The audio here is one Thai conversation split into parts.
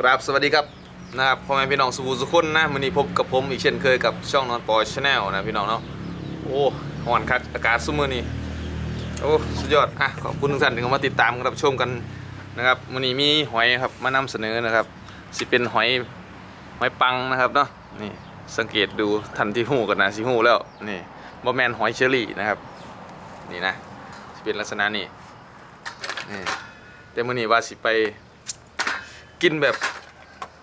กราบสวัสดีครับนะครับพ่อแม่พี่น้องสุภูสุขุนนะวันนี้พบกับผมอีกเช่นเคยกับช่องนอนปอยชาแนลนะพี่น้องเนาะโอ้ห่อนคักอากาศซุมือนี่โอ้สุดยอดอะขอบคุณทุกท่านที่เข้ามาติดตามรับชมกันนะครับวันนี้มีหอยครับมานำเสนอนะครับสิเป็นหอยหอยปังนะครับเนาะนี่สังเกตดูทันที่หูกันนะสิหูแล้วนี่บอแมนหอยเชอรี่นะครับนี่นะสิเป็นลักษณะนี้นี่แต่มื่อนี้ว่าสิไปกินแบบ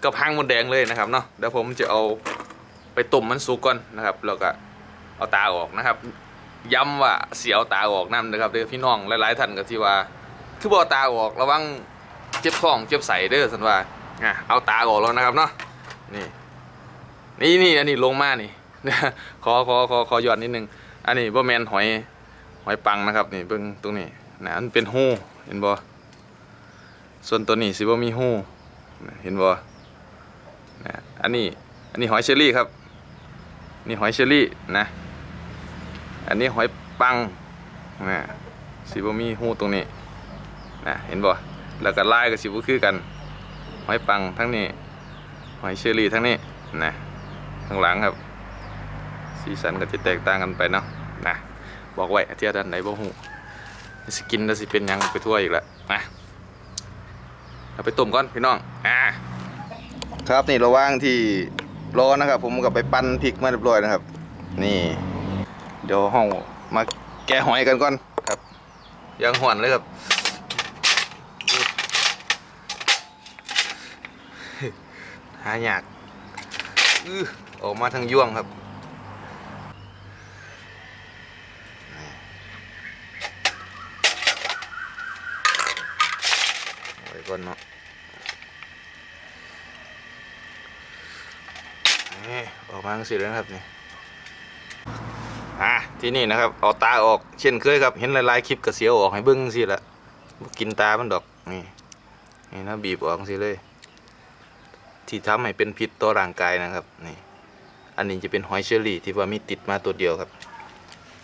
กระพังมดแดงเลยนะครับเนาะเดี๋ยวผมจะเอาไปต้มมันสุกก่อนนะครับแล้วก็เอาตาออกนะครับ ย้ำว่าเสียเอาตาออกนั่นนะครับเด้อพี่น้องหลายๆท่านก็ที่ว่า คือบ่เอาตาออกระวังเจ็บท้องเจ็บใสเด้อสันว่าอะเอาตาออกแล้วนะครับเนาะนี่นี่นี่อันนี้ลงมานี่ขอขอขอขอหยอนนิดนึงอันนี้บ่แมนหอยหอยปังนะครับนี่เบิ่งตรงนี้นะมันเป็นหูเห็นบ่ส่วนตัวนี้สิบ่มีหูเห็นบ่ อันนี้อันนี้หอยเชอรี่ครับ นี่หอยเชอรี่นะ อันนี้หอยปังนะสีบ่มีหูตรงนี้นะเห็นบ่แล้วก็ลายก็สิบคือกันหอยปังทั้งนี้หอยเชอรี่ทั้งนี้นะข้างหลังครับ สีสันก็จะแตกต่างกันไปเนาะนะบอกไว้เที่ยด้านไหนบ่ฮู้สิกินแล้วสิเป็นยังไปทั่วอีกแล้วนะเอาไปต้มก่อนพี่น้องอ่า ครับนี่ระว่างที่รอนะครับ ผมก็ไปปั้นพริกมาเรียบร้อยนะครับ นี่ เดี๋ยวห้องมาแกะหอยกันก่อนครับ ยังหวนเลยครับหายากอื้อออกมาทางย่วงครับไว้ก่อนเนาะ นี่ออกมาทั้งสิเลยนะครับนี่อะที่นี่นะครับเอาตาออกเช่นเคยครับ เห็นหลายๆคลิปกระเสียวออกให้เบิ้งสิละกินตามันดอกนี่นี่นะบีบออกสิเลย ที่ทำให้เป็นพิษต่อร่างกายนะครับนี่อันนี้จะเป็นหอยเชอรี่ที่ว่ามีติดมาตัวเดียวครับ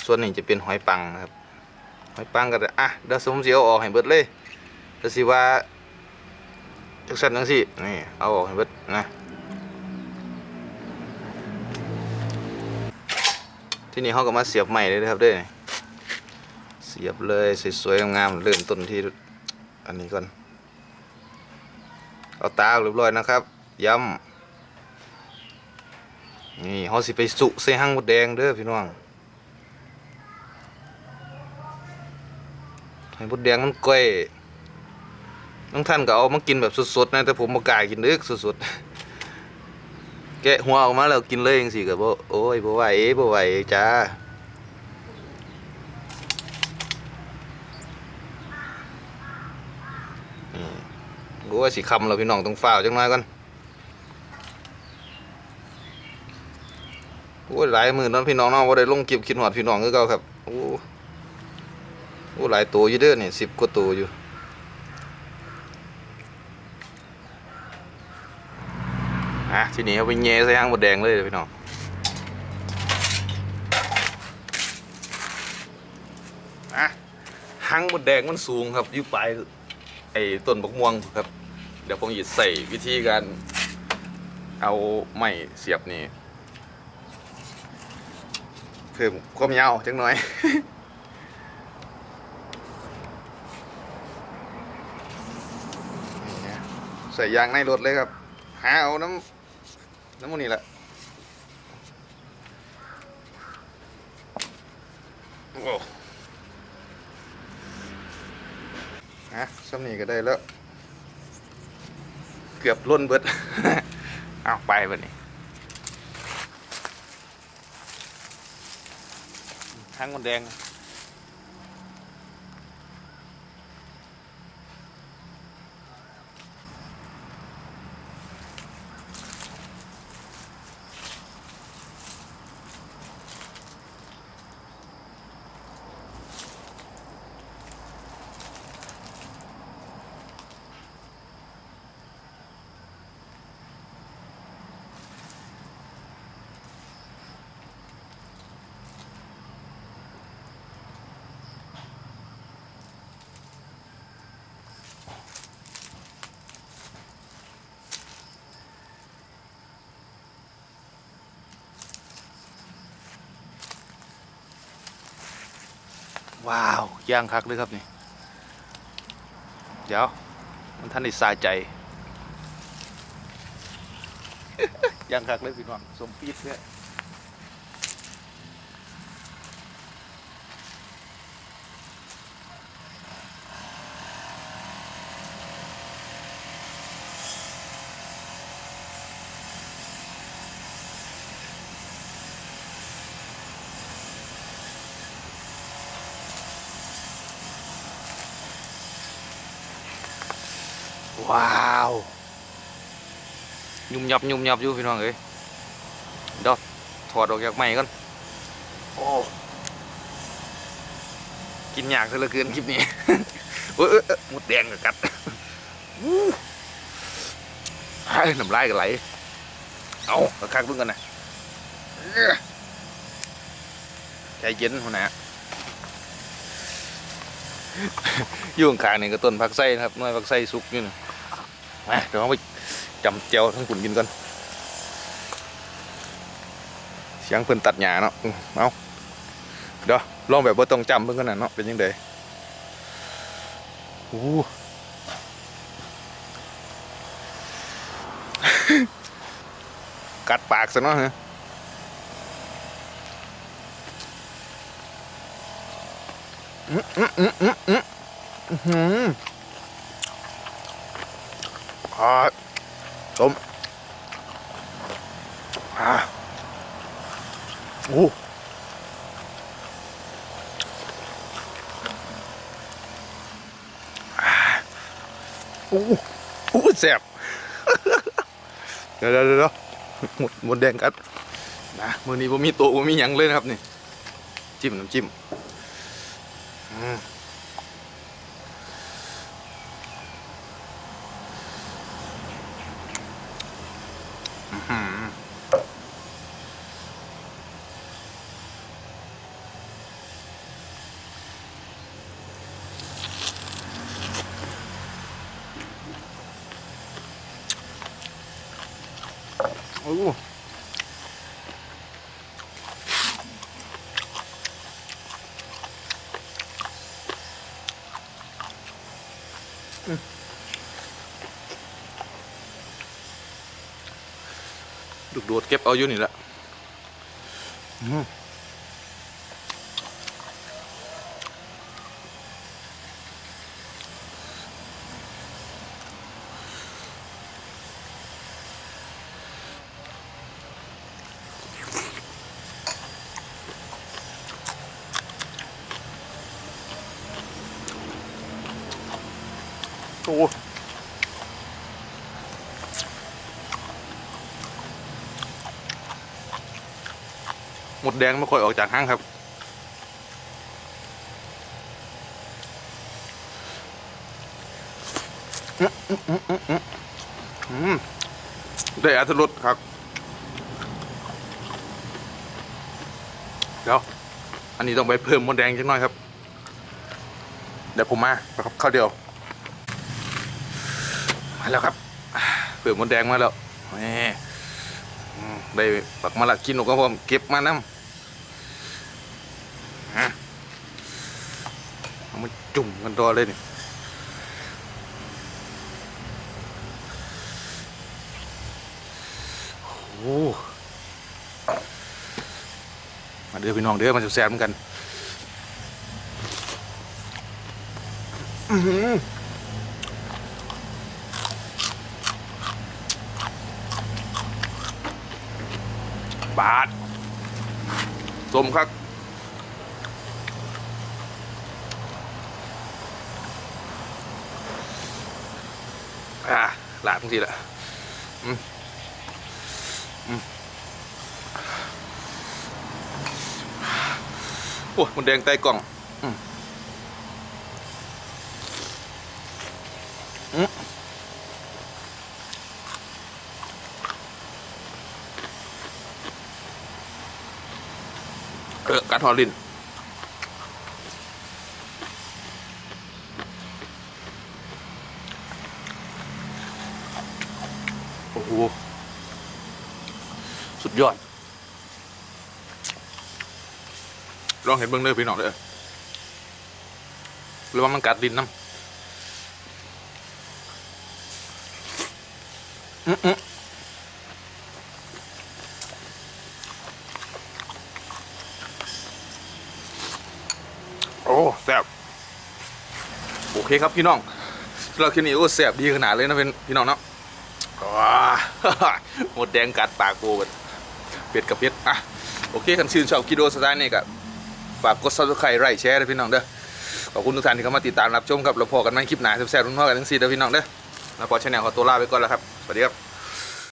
ส่วนนี้จะเป็นหอยปังนะครับ หอยปังก็ได้อะเดี๋ยวสมเสียวออกให้เบิดเลยแต่สิว่าจักสันจังสินี่เอาออกให้เบิดนะ ที่นี่เขาก็มาเสียบใหม่เลยนะครับด้วยเสียบเลยสวยๆงามๆเริ่มต้นที่อันนี้ก่อน เอาตาเรียบร้อยนะครับย้ำนี่เขาสิไปสุใส่หั่งมดแดงเด้อพี่น้องให้มดแดงมันก้อยน้องท่านก็เอามากินแบบสดๆนะแต่ผมบ่กล้ากินเด้อสดๆ แกะหัวออกมาแล้วกินเลยจังซี่ก็บ่โอ้ยบ่ไหวบ่ไหวจ้านี่กูว่าสิคำแล้วพี่น้องต้องฝ้าจังน่อยก่อนโอ้ยหลายหมื้อเนั้นพี่น้องเนาะบ่ได้ลงคลิปคิดฮอดพี่น้องคือเก่าครับโอ้โอ้หลายตัวอยู่เด้อเนี่10กว่าตัวอยู่ อะ ทีนี้เอาไปเงยใส่หางหมดแดงเลยเดี๋ยวพี่น้องอะหางหมดแดงมันสูงครับอยู่ปลายไอ้ต้นบกม่วงครับ เดี๋ยวผมหยิบใส่วิธีการเอาไม้เสียบนี่เพิ่มความยาวจังหน่อยใส่ยางในรถเลยครับ หาเอาน้ำ น้ำมันนี่แหละโอ้ฮะซ้ำนี่ก็ได้แล้ว เกือบล้นเบิด เอาไปบัดนี้ทั้งมันแดง ว้าวย่างคักเลยครับนี่ เดี๋ยว มันท่านได้สาใจย่างคักเลยพี่น้องสมปีดเนี่ย ว้าว ยุ่มยับยุ่มยับอยู่พี่น้องเอ้ยเดี๋ยวถอดออกจากไม้ก่อนโอ้กินยากซะเหลือเกินคลิปนี้เอ้ยเอ้ยเอ้ยหมดแดงกับกัดอู้ไอ้น้ำลายกันไหล เอากระคักเพิ่งกันนะเอ้อใจเย็นหัวหน้าอยู่ข้างๆนี่ก็ต้นผักไส้นะครับหน้อยผักไส้สุกอยู่นะ มาเดี๋ยวเราไปจำเจียวทั้งขุนกินกันเสียงเพิ่นตัดหญ้าเนาะเอาเดี๋ยวลองแบบว่าต้องจำเพิ่นกันนะเนาะเป็นยังไงโอ้กัดปากซะเนาะฮะอืมอืมอืมอืมอืม อื้อหืออ่าต้มอ่าโอ้อ่าโอ้โอ้แซ่บเดี๋ยวเดี๋ยวเดี๋ยวหมดหมดแดงกัดนะมือนี้ผมมีโต๊ะผมมีหยังเลยนะครับนี่ จิ้มน้ำจิ้มอืม อ้ลูกโดดเก็บเอาอยู่นี่แหละ อืมโอ้หมดแดงไม่ค่อยออกจากห้างครับอืมอืมอืมอืมอืมอืมได้อัตรสครับ เดี๋ยว อันนี้ต้องไปเพิ่มมดแดงจังหน่อยครับ เดี๋ยวผมมาครับข้าวเดียว มาแล้วครับเพิ่มหมดแดงมาแล้วนี่ได้ปักมาละกินหนูก็ผมเก็บมาน้ำฮะเอามาจุ่มกันต่อเลยนี่โอ้มาเด้อพี่น้องเด้อมาแซ่บเหมือนกัน อื้อหือบาท สมครับอ่าหลาดทั้งทีละอืมอืมโอ้ยมันแดงใต้กล่องอืมอืมเออการทอดลิ้นโอ้โหสุดยอด ลองเห็นเบื้องเนื้อพี่น้องเด้อหรือว่ามันกัดดินน้ำอื้ออื้อโอ้แซ่บ โอเคครับพี่น้องเราคลิปนี้โอ้แสบดีขนาดเลยนะเป็นพี่น้องเนาะว้าหมดแดงกัดปากโกเป็ดกับเป็ดอะโอเคคันชื่นชอบกิโดสไตล์นี่กับฝากกดซับสไครต์ไลค์แชร์ด้วยพี่น้องเด้อขอบคุณทุกท่านที่เข้ามาติดตามรับชมครับเราพอกันใหม่คลิปหน้าแซ่บๆรุ่นพ่อกันทั้งสี่เด้อพี่น้องเด้อแล้วพอชแนลขอตัวลาไปก่อนแล้วครับสวัสดีครับ